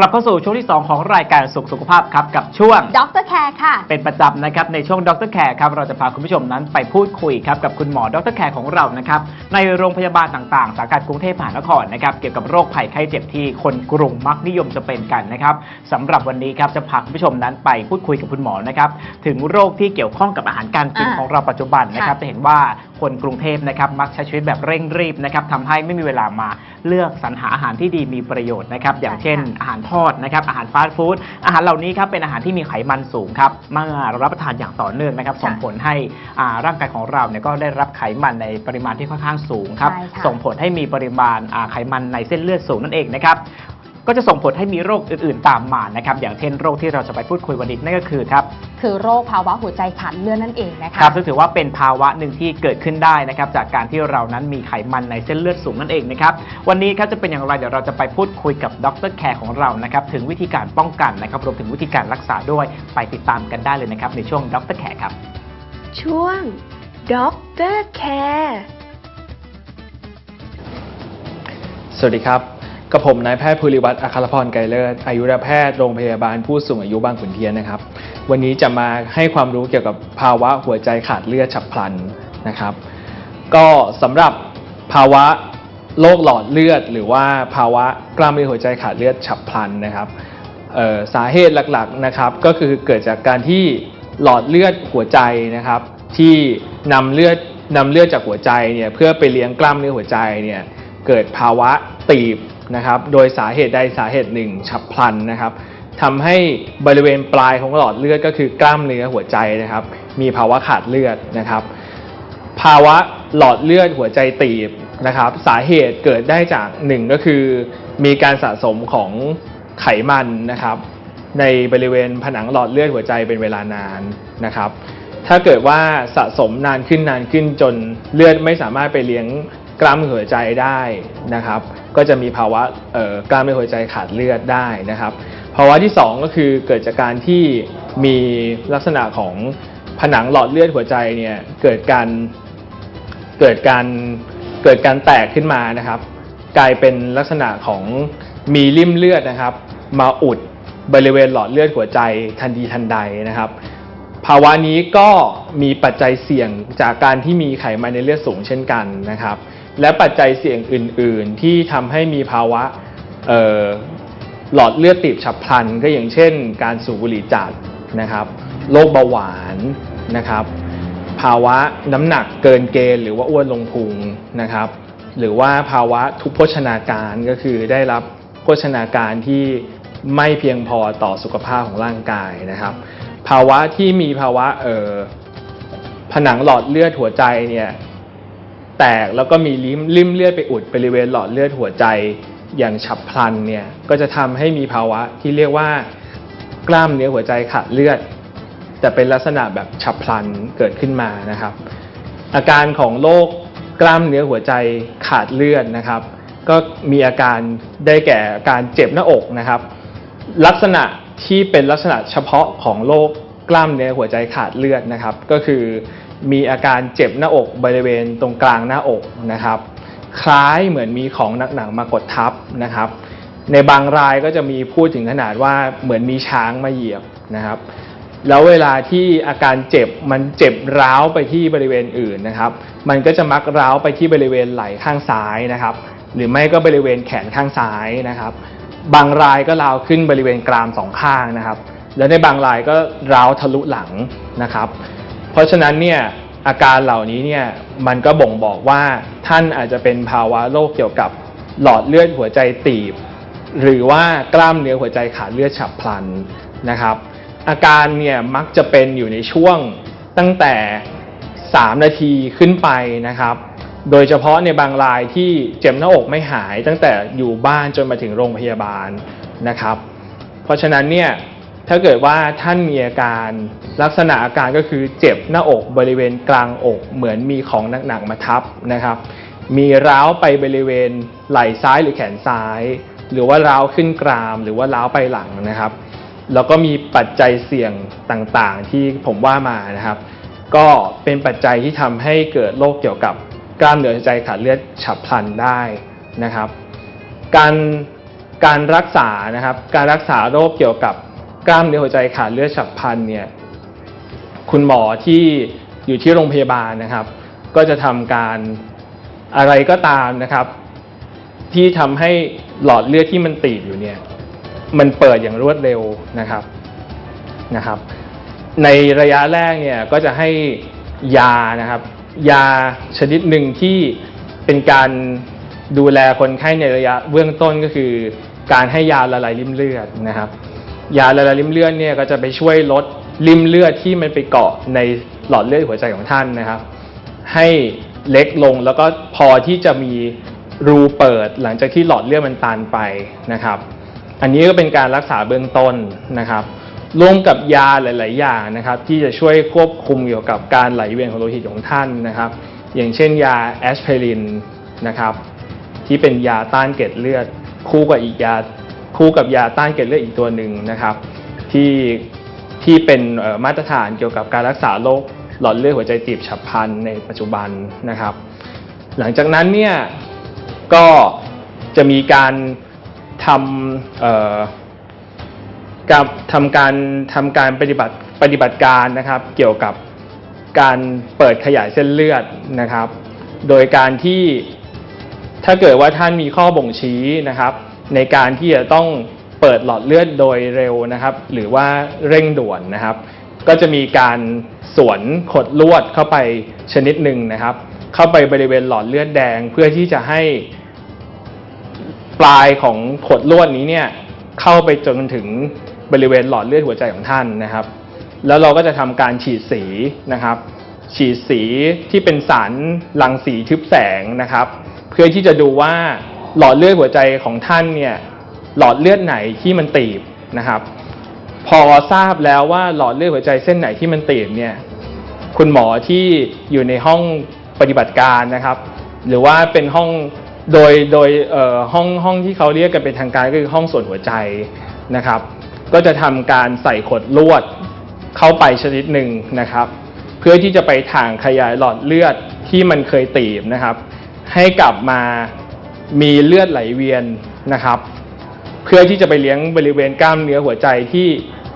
กลับเข้าสู่ช่วงที่ 2 ของรายการสุขสุขภาพครับ กับช่วงดรแคร์ค่ะ เป็นประจำนะครับ ในช่วงดรแคร์ครับเราจะพาคุณผู้ชมนั้นไปพูดคุยครับกับคุณหมอดรแคร์ของเรานะครับในโรงพยาบาลต่างๆสาขากรุงเทพมหานครนะครับเกี่ยวกับโรคภัยไข้เจ็บที่คนกรุงมักนิยมจะเป็นกันนะครับสำหรับวันนี้ครับจะพาคุณผู้ชมนั้นไปพูดคุยกับคุณหมอนะครับถึงโรคที่เกี่ยวข้องกับอาหารการกินอ่าของเราปัจจุบันนะครับค่ะจะเห็นว่า คนกรุงเทพนะครับมักใช้ชีวิตแบบเร่งรีบนะครับทำให้ไม่มีเวลามาเลือกสรรหาอาหารที่ดีมีประโยชน์นะครับอย่างเช่น อาหารทอดนะครับอาหารฟาสต์ฟู้ดอาหารเหล่านี้ครับเป็นอาหารที่มีไขมันสูงครับเมื่อเรารับประทานอย่างต่อเนื่องนะครับค่ะส่งผลให้อ่าร่างกายของเราเนี่ยก็ได้รับไขมันในปริมาณที่ค่อนข้างสูงครับใช่ค่ะส่งผลให้มีปริมาณอ่าไขมันในเส้นเลือดสูงนั่นเองนะครับ ก็จะส่งผลให้มีโรคอื่นๆ ตามมานะครับอย่างเช่นโรคที่เราจะไปพูดคุยวันนี้นั่นก็คือครับคือโรคภาวะหัวใจขาดเลือดนั่นเองนะคะครับซึ่งถือว่าเป็นภาวะหนึ่งที่เกิดขึ้นได้นะครับจากการที่เรานั้นมีไขมันในเส้นเลือดสูงนั่นเองนะครับวันนี้ครับจะเป็นอย่างไรเดี๋ยวเราจะไปพูดคุยกับดรแคร์ของเรานะครับถึงวิธีการป้องกันนะครับรวมถึงวิธีการรักษาด้วยไปติดตามกันได้เลยนะครับในช่วงดรแคร์ครับ ช่วงด็อกเตอร์แคร์สวัสดีครับ กับผมนายแพทย์ภูริวัตรอัครพรไกรเลิศอายุรแพทย์โรงพยาบาลผู้สูงอายุบางขุนเทียนนะครับ วันนี้จะมาให้ความรู้เกี่ยวกับภาวะหัวใจขาดเลือดฉับพลันนะครับ ก็สำหรับภาวะโรคหลอดเลือด หรือว่าภาวะกล้ามเนื้อหัวใจขาดเลือดฉับพลันนะครับสาเหตุหลักๆนะครับ ก็คือเกิดจากการที่หลอดเลือดหัวใจนะครับ ที่นำเลือดนำเลือดจากหัวใจเนี่ยเพื่อไปเลี้ยงกล้ามเนื้อหัวใจเนี่ยเกิดภาวะตีบ นะครับโดยสาเหตุใดสาเหตุหนึ่งฉับพลันนะครับทำให้บริเวณปลายของหลอดเลือดก็คือกล้ามเนื้อหัวใจนะครับ มีภาวะขาดเลือดนะครับ ภาวะหลอดเลือดหัวใจตีบนะครับ สาเหตุเกิดได้จากหนึ่งก็คือ มีการสะสมของไขมันนะครับ ในบริเวณผนังหลอดเลือดหัวใจเป็นเวลานานนะครับถ้าเกิดว่าสะสมนานขึ้นนานขึ้นจนเลือดไม่สามารถไปเลี้ยง กล้ามเนื้อหัวใจได้นะครับ ก็จะมีภาวะกล้ามเนื้อหัวใจขาดเลือดได้นะครับ ภาวะที่สองก็คือเกิดจากการที่มีลักษณะของผนังหลอดเลือดหัวใจเนี่ยเกิดการเกิดการเกิดการแตกขึ้นมานะครับ กลายเป็นลักษณะของมีริ่มเลือดนะครับ มาอุดบริเวณหลอดเลือดหัวใจทันทีทันใดนะครับ ภาวะนี้ก็มีปัจจัยเสี่ยงจากการที่มีไขมันในเลือดสูงเช่นกันนะครับ และปัจจัยเสี่ยงอื่น ๆ ที่ทำให้มีภาวะหลอดเลือดตีบฉับพลัน ก็อย่างเช่น การสูบบุหรี่จัดนะครับโรคเบาหวานนะครับ ภาวะน้ำหนักเกินเกณฑ์หรือว่าอ้วนลงพุงนะครับ หรือว่าภาวะทุพโภชนาการก็คือได้รับโภชนาการที่ไม่เพียงพอต่อสุขภาพของร่างกายนะครับ ภาวะที่มีภาวะผนังหลอดเลือดหัวใจเนี่ย แตกแล้วก็มีริมริมเลือดไปอุดบริเวณหลอดเลือดหัวใจอย่างฉับพลันเนี่ยก็จะทำให้มีภาวะที่เรียกว่ากล้ามเนื้อหัวใจขาดเลือด แต่เป็นลักษณะแบบฉับพลันเกิดขึ้นมานะครับ อาการของโรคกล้ามเนื้อหัวใจขาดเลือดนะครับ ก็มีอาการได้แก่อาการเจ็บหน้าอกนะครับ ลักษณะที่เป็นลักษณะเฉพาะของโรคกล้ามเนื้อหัวใจขาดเลือดนะครับ ก็คือ มีอาการเจ็บหน้าอกบริเวณตรงกลางหน้าอกนะครับ คล้ายเหมือนมีของหนักๆมากดทับนะครับ ในบางรายก็จะมีพูดถึงขนาดว่าเหมือนมีช้างมาเหยียบนะครับ แล้วเวลาที่อาการเจ็บมันเจ็บร้าวไปที่บริเวณอื่นนะครับ มันก็จะมักร้าวไปที่บริเวณไหล่ข้างซ้ายนะครับ หรือไม่ก็บริเวณแขนข้างซ้ายนะครับ บางรายก็ร้าวขึ้นบริเวณกรามสองข้างนะครับ แล้วในบางรายก็ร้าวทะลุหลังนะครับ เพราะฉะนั้นเนี่ยอาการเหล่านี้เนี่ยมันก็บ่งบอกว่าท่านอาจจะเป็นภาวะโรคเกี่ยวกับหลอดเลือดหัวใจตีบ หรือว่ากล้ามเนื้อหัวใจขาดเลือดฉับพลันนะครับ อาการเนี่ยมักจะเป็นอยู่ในช่วงตั้งแต่ 3 นาทีขึ้นไปนะครับ โดยเฉพาะในบางรายที่เจ็บหน้าอกไม่หายตั้งแต่อยู่บ้านจนมาถึงโรงพยาบาลนะครับ เพราะฉะนั้นเนี่ย ถ้าเกิดว่าท่านมีอาการลักษณะอาการก็คือเจ็บหน้าอกบริเวณกลางอก เหมือนมีของหนักๆมาทับนะครับ มีร้าวไปบริเวณไหล่ซ้ายหรือแขนซ้าย หรือว่าร้าวขึ้นกราม หรือว่าร้าวไปหลังนะครับ แล้วก็มีปัจจัยเสี่ยงต่างๆที่ผมว่ามานะครับ ก็เป็นปัจจัยที่ทำให้เกิดโรคเกี่ยวกับกล้ามเนื้อหัวใจขาดเลือดฉับพลันได้นะครับ การการรักษานะครับ การรักษาโรคเกี่ยวกับ กล้ามเนื้อหัวใจขาดเลือดฉับพลันเนี่ยคุณหมอที่อยู่ที่โรงพยาบาลนะครับ ก็จะทำการอะไรก็ตามนะครับ ที่ทำให้หลอดเลือดที่มันตีบอยู่เนี่ยมันเปิดอย่างรวดเร็วนะครับนะครับ ในระยะแรกเนี่ยก็จะให้ยานะครับ ยาชนิดหนึ่งที่เป็นการดูแลคนไข้ในระยะเบื้องต้นก็คือ การให้ยาละลายริ่มเลือดนะครับ ยาละลายริ่มเลือดเนี่ยก็จะไปช่วยลดริ่มเลือดที่มันไปเกาะในหลอดเลือดหัวใจของท่านนะครับ ให้เล็กลงแล้วก็พอที่จะมีรูเปิดหลังจากที่หลอดเลือดมันตันไปนะครับ อันนี้ก็เป็นการรักษาเบื้องต้นนะครับร่วมกับยาหลาย ๆ อย่างนะครับ ที่จะช่วยควบคุมเกี่ยวกับการไหลเวียนของโลหิตของท่านนะครับ อย่างเช่นยาแอสไพรินนะครับ ที่เป็นยาต้านเกล็ดเลือด คู่กับอีกยา คู่กับยาต้านเกล็ดเลือดอีกตัวหนึ่งนะครับ ที่ที่เป็นมาตรฐานเกี่ยวกับการรักษาโรคหลอดเลือดหัวใจตีบฉับพลันในปัจจุบันนะครับ หลังจากนั้นเนี่ยก็จะมีการทำกับทำการทำการปฏิบัติปฏิบัติการนะครับ เกี่ยวกับการเปิดขยายเส้นเลือดนะครับ โดยการที่ถ้าเกิดว่าท่านมีข้อบ่งชี้นะครับ ในการที่จะต้องเปิดหลอดเลือดโดยเร็วนะครับ หรือว่าเร่งด่วนนะครับ ก็จะมีการสวนขดลวดเข้าไปชนิดหนึ่งนะครับ เข้าไปบริเวณหลอดเลือดแดงเพื่อที่จะให้ปลายของขดลวดนี้เนี่ยเข้าไปจนถึงบริเวณหลอดเลือดหัวใจของท่านนะครับ แล้วเราก็จะทำการฉีดสีนะครับ ฉีดสีที่เป็นสารรังสีทึบแสงนะครับ เพื่อที่จะดูว่า หลอดเลือดหัวใจของท่านเนี่ยหลอดเลือดไหนที่มันตีบนะครับ พอทราบแล้วว่าหลอดเลือดหัวใจเส้นไหนที่มันตีบเนี่ยคุณหมอที่อยู่ในห้องปฏิบัติการนะครับ หรือว่าเป็นห้องโดยโดยห้องห้องที่เขาเรียกกันเป็นทางการก็คือห้องส่วนหัวใจนะครับ ก็จะทำการใส่ขดลวดเข้าไปชนิดหนึ่งนะครับ เพื่อที่จะไปถ่างขยายหลอดเลือดที่มันเคยตีบนะครับ ให้กลับมา มีเลือดไหลเวียนนะครับ เพื่อที่จะไปเลี้ยงบริเวณกล้ามเนื้อหัวใจที่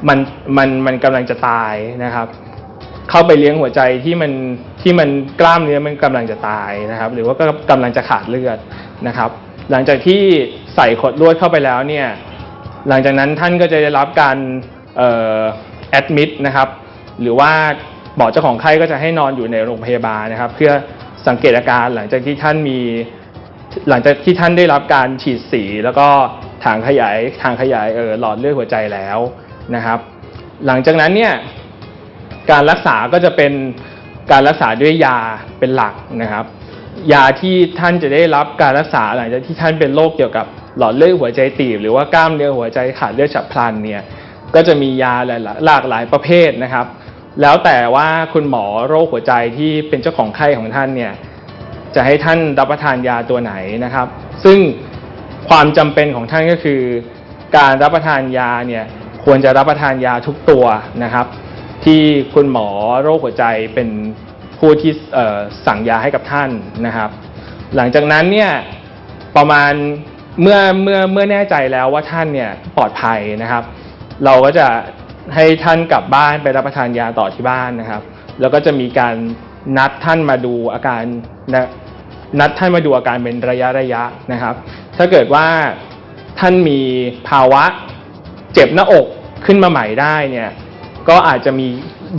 มันมันมันกำลังจะตายนะครับ เข้าไปเลี้ยงหัวใจที่มันที่มันกล้ามเนื้อมันกำลังจะตายนะครับ หรือว่าก็กำลังจะขาดเลือดนะครับ หลังจากที่ใส่ขดลวดเข้าไปแล้วเนี่ยหลังจากนั้นท่านก็จะได้รับการแอดมิดนะครับ หรือว่าหมอเจ้าของไข้ก็จะให้นอนอยู่ในโรงพยาบาลนะครับ เพื่อสังเกตอาการหลังจากที่ท่านมี หลังจากที่ท่านได้รับการฉีดสี แล้วก็ทางขยายทางขยายเออหลอดเลือดหัวใจแล้วนะครับ หลังจากนั้นเนี่ยการรักษาก็จะเป็นการรักษาด้วยยาเป็นหลักนะครับ ยาที่ท่านจะได้รับการรักษาหลังจากที่ท่านเป็นโรคเกี่ยวกับหลอดเลือดหัวใจตีบ หรือว่ากล้ามเนื้อหัวใจขาดเลือดฉับพลันเนี่ยก็จะมียาหลายหลากหลายประเภทนะครับ แล้วแต่ว่าคุณหมอโรคหัวใจที่เป็นเจ้าของไข้ของท่านเนี่ย จะให้ท่านรับประทานยาตัวไหนนะครับ ซึ่งความจำเป็นของท่านก็คือ การรับประทานยาเนี่ยควรจะรับประทานยาทุกตัวนะครับ ที่คุณหมอโรคหัวใจเป็นผู้ที่สั่งยาให้กับท่านนะครับ หลังจากนั้นเนี่ยประมาณเมื่อเมื่อเมื่อแน่ใจแล้วว่าท่านเนี่ยปลอดภัยนะครับ เราก็จะให้ท่านกลับบ้านไปรับประทานยาต่อที่บ้านนะครับ แล้วก็จะมีการนัดท่านมาดูอาการ นัดท่านมาดูอาการเป็นระยะระยะนะครับ ถ้าเกิดว่าท่านมีภาวะเจ็บหน้าอกขึ้นมาใหม่ได้เนี่ยก็อาจจะมี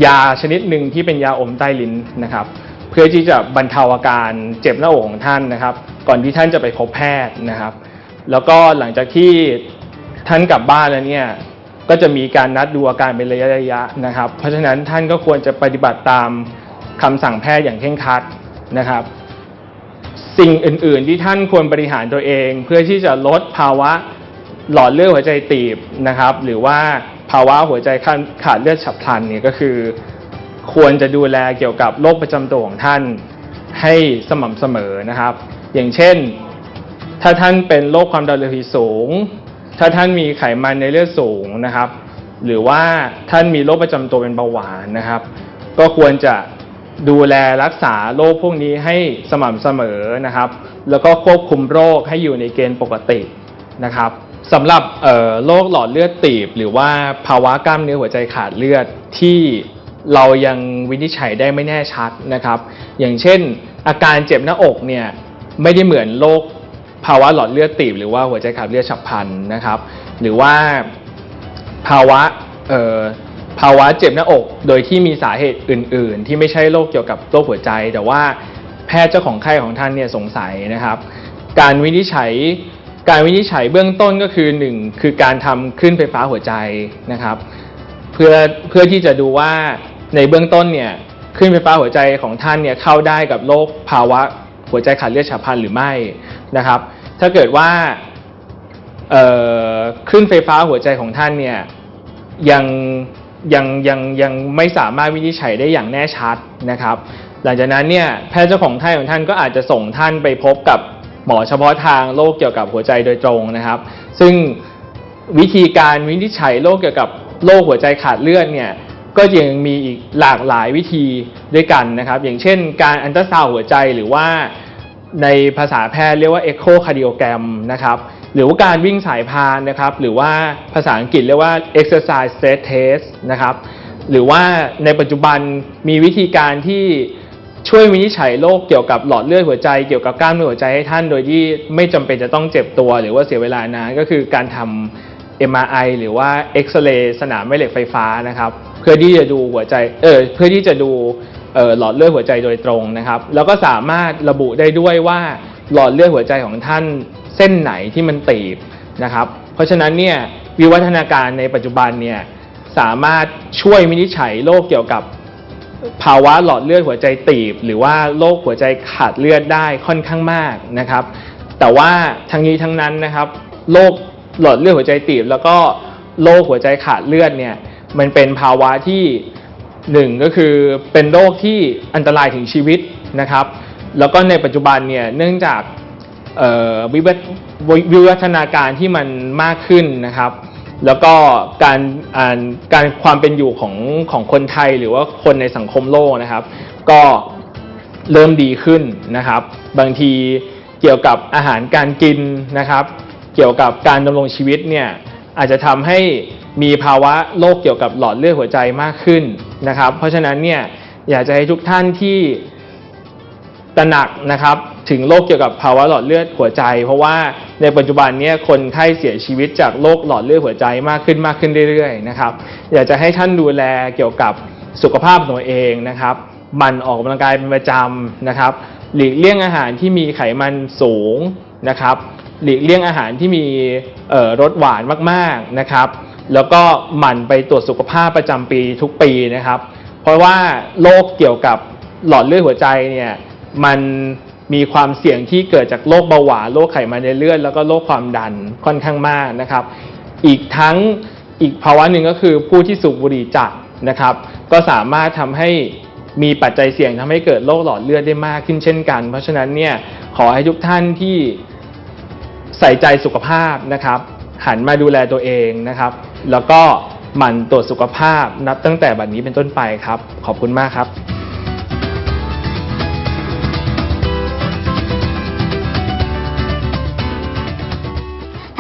ยาชนิดหนึ่งที่เป็นยาอมใต้ลิ้นนะครับ เพื่อที่จะบรรเทาอาการเจ็บหน้าอกของท่านนะครับ ก่อนที่ท่านจะไปพบแพทย์นะครับ แล้วก็หลังจากที่ท่านกลับบ้านแล้วเนี่ยก็จะมีการนัดดูอาการเป็นระยะระยะนะครับ เพราะฉะนั้นท่านก็ควรจะปฏิบัติตามคำสั่งแพทย์อย่างเคร่งครัดนะครับ สิ่งอื่น ๆ ที่ท่านควรบริหารตัวเอง เพื่อที่จะลดภาวะหลอดเลือดหัวใจตีบนะครับ หรือว่าภาวะหัวใจขาดเลือดฉับพลันเนี่ยก็คือ ควรจะดูแลเกี่ยวกับโรคประจำตัวของท่านให้สม่ำเสมอนะครับ อย่างเช่น ถ้าท่านเป็นโรคความดันโลหิตสูง ถ้าท่านมีไขมันในเลือดสูงนะครับ หรือว่าท่านมีโรคประจำตัวเป็นเบาหวานนะครับ ก็ควรจะ ดูแลรักษาโรคพวกนี้ให้สม่ำเสมอนะครับ แล้วก็ควบคุมโรคให้อยู่ในเกณฑ์ปกตินะครับสำหรับโรคหลอดเลือดตีบ หรือว่าภาวะกล้ามเนื้อหัวใจขาดเลือดที่เรายังวินิจฉัยได้ไม่แน่ชัดนะครับ อย่างเช่น อาการเจ็บหน้าอกเนี่ยไม่ได้เหมือนโรคภาวะหลอดเลือดตีบ หรือว่าหัวใจขาดเลือดฉับพลันนะครับ หรือว่าภาวะ ภาวะเจ็บหน้าอก โดยที่มีสาเหตุอื่น ๆ ที่ไม่ใช่โรคเกี่ยวกับโรคหัวใจ แต่ว่าแพทย์เจ้าของไข้ของท่านเนี่ยสงสัยนะครับ การวินิจฉัยการวินิจฉัยเบื้องต้นก็คือหนึ่งคือการทำคลื่นไฟฟ้าหัวใจนะครับ เพื่อเพื่อที่จะดูว่าในเบื้องต้นเนี่ยคลื่นไฟฟ้าหัวใจของท่านเนี่ยเข้าได้กับโรคภาวะหัวใจขาดเลือดฉับพลันหรือไม่นะครับ ถ้าเกิดว่าเอ่อคลื่นไฟฟ้าหัวใจของท่านเนี่ยยัง ยังยังยังไม่สามารถวินิจฉัยได้อย่างแน่ชัดนะครับ หลังจากนั้นเนี่ยแพทย์เจ้าของไข้ของท่านก็อาจจะส่งท่านไปพบกับหมอเฉพาะทางโรคเกี่ยวกับหัวใจโดยตรงนะครับ ซึ่งวิธีการวินิจฉัยโรคเกี่ยวกับโรคหัวใจขาดเลือดเนี่ยก็ยังมีอีกหลากหลายวิธีด้วยกันนะครับ อย่างเช่น การอันตราซาวหัวใจหรือว่าในภาษาแพทย์เรียกว่า echo cardiogram นะครับ หรือว่าการวิ่งสายพานนะครับ หรือว่าภาษาอังกฤษเรียกว่า exercise stress test นะครับ หรือว่าในปัจจุบันมีวิธีการที่ช่วยวินิจฉัยโรคเกี่ยวกับหลอดเลือดหัวใจ เกี่ยวกับกล้ามเนื้อหัวใจให้ท่าน โดยที่ไม่จำเป็นจะต้องเจ็บตัว หรือว่าเสียเวลานานก็คือการทำ MRI หรือว่าเอ็กซเรย์สนามแม่เหล็กไฟฟ้านะครับ เพื่อที่จะดูหัวใจเออเพื่อที่จะดูหลอดเลือดหัวใจโดยตรงนะครับ แล้วก็สามารถระบุได้ด้วยว่าหลอดเลือดหัวใจของท่าน เส้นไหนที่มันตีบนะครับ เพราะฉะนั้นเนี่ยวิวัฒนาการในปัจจุบันเนี่ยสามารถช่วยวินิจฉัยโรคเกี่ยวกับภาวะหลอดเลือดหัวใจตีบ หรือว่าโรคหัวใจขาดเลือดได้ค่อนข้างมากนะครับ แต่ว่าทั้งนี้ทั้งนั้นนะครับโรคหลอดเลือดหัวใจตีบ แล้วก็โรคหัวใจขาดเลือดเนี่ยมันเป็นภาวะที่หนึ่งก็คือเป็นโรคที่อันตรายถึงชีวิตนะครับ แล้วก็ในปัจจุบันเนี่ยเนื่องจาก วิวัฒวิวัฒนาการที่มันมากขึ้นนะครับ แล้วก็การการความเป็นอยู่ของของคนไทยหรือว่าคนในสังคมโลกนะครับ ก็เริ่มดีขึ้นนะครับ บางทีเกี่ยวกับอาหารการกินนะครับ เกี่ยวกับการดำรงชีวิตเนี่ยอาจจะทำให้มีภาวะโรคเกี่ยวกับหลอดเลือดหัวใจมากขึ้นนะครับ เพราะฉะนั้นเนี่ยอยากจะให้ทุกท่านที่ ตระหนักนะครับถึงโรคเกี่ยวกับภาวะหลอดเลือดหัวใจ เพราะว่าในปัจจุบันนี้คนไข้เสียชีวิตจากโรคหลอดเลือดหัวใจมากขึ้นมากขึ้นเรื่อยๆนะครับอยากจะให้ท่านดูแลเกี่ยวกับสุขภาพตัวเองนะครับหมันออกกำลังกายเป็นประจำนะครับ หลีกเลี่ยงอาหารที่มีไขมันสูงนะครับ หลีกเลี่ยงอาหารที่มีรสหวานมากๆนะครับ แล้วก็หมั่นไปตรวจสุขภาพประจำปีทุกปีนะครับ เพราะว่าโรคเกี่ยวกับหลอดเลือดหัวใจเนี่ย มันมีความเสี่ยงที่เกิดจากโรคเบาหวานโรคไขมันในเลือดแล้วก็โรคความดันค่อนข้างมากนะครับ อีกทั้งอีกภาวะหนึ่งก็คือผู้ที่สูบบุหรี่จัดนะครับ ก็สามารถทำให้มีปัจจัยเสี่ยงทำให้เกิดโรคหลอดเลือดได้มากขึ้นเช่นกัน เพราะฉะนั้นเนี่ยขอให้ทุกท่านที่ใส่ใจสุขภาพนะครับ หันมาดูแลตัวเองนะครับ แล้วก็หมั่นตรวจสุขภาพนับตั้งแต่บัดนี้เป็นต้นไปครับ ขอบคุณมากครับ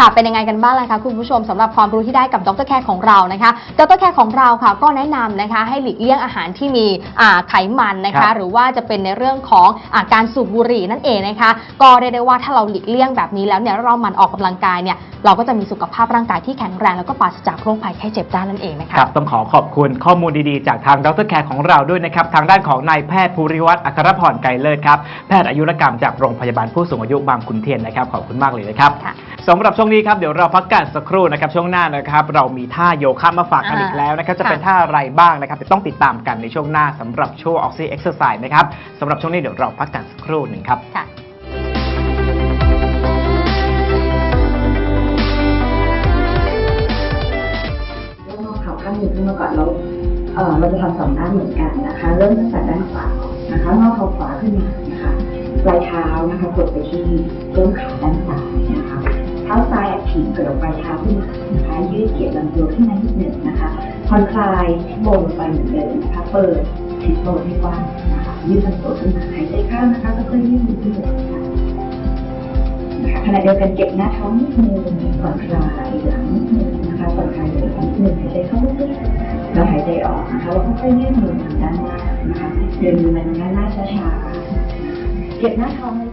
ค่ะ เป็นยังไงกันบ้างล่ะคะคุณผู้ชมสำหรับความรู้ที่ได้กับดรแคร์ของเรานะคะดรแคร์ของเราค่ะ ก็แนะนำนะคะ ให้หลีกเลี่ยงอาหารที่มีอ่าไขมันนะครัคะบหรือว่าจะเป็นในเรื่องของอาการสูบบุหรี่นั่นเองนะคะ ก็เรียกได้ว่าถ้าเราหลีกเลี่ยงแบบนี้แล้วเนี่ยเราหมันออกกำลังกายเนี่ยเราก็จะมีสุขภาพร่างกายที่แข็งแรงแล้วก็ปราศจากโรคภัยไข้เจ็บได้นั่นเองนะคะครับต้องขอขอบคุณข้อมูลดีๆ จากทางดรแคร์ของเราด้วยนะครับทางด้านของนายแพทย์ภูริวัฒน์อัครพรไกรเลิศครับแพทย์อายุรกรรมจากโรงพยาบาลผู้สูงอายุบางขุนเทียนนะครับขอบคุณมากเลยนะครับค่ะสำหรับช่วงนี้ครับเดี๋ยวเราพักกันสักครู่นะครับช่วงหน้านะครับเรามีท่าโยคะมาฝากกันอ่าอีกแล้วนะครับจะค่ะเป็นท่าอะไรบ้างนะครับเดี๋ยวต้องติดตามกันในช่วงหน้าสำหรับช่วงออกซิเอ็กซ์ไซส์นะครับสำหรับช่วงนี้เดี๋ยวเราพักกันสักครู่หนึ่งครับ ค่ะเริ่มงอเข่าข้างหนึ่งขึ้นมาก่อนแล้วเอ่อเราจะทำสองด้านเหมือนกันนะคะ เริ่มตั้งแต่ด้านขวาก่อนนะคะงอเข่าขวาขึ้นมานะคะปลายเท้านะคะกดไปที่ต้นขาด้านซ้ายนะคะเท้าซ้ายอัดถีบกระดกปลายเท้าขึ้นนะคะยืดเกียดลำตัวขึ้นมานิดหนึ่งนะคะผ่อนคลายโบลงไปเหมือนเดิมนะคะเปิดทิโบให้กว้างนะคะยืดลำตัวขึ้นมาหายใจเข้านะคะแล้วก็ยืดมือขึ้นเลยนะคะนะคะขณะเดียวกันเก็บหน้าท้องนิดนึงผ่อนคลายหลังนิดนึงนะคะผ่อนคลายหลังนิดนึงหายใจเข้าลึกๆแล้วหายใจออกนะคะเราค่อยๆยืดมือทางด้านหน้านะคะเดินมือมาทางด้านหน้าช้าๆเก็บหน้าท้อง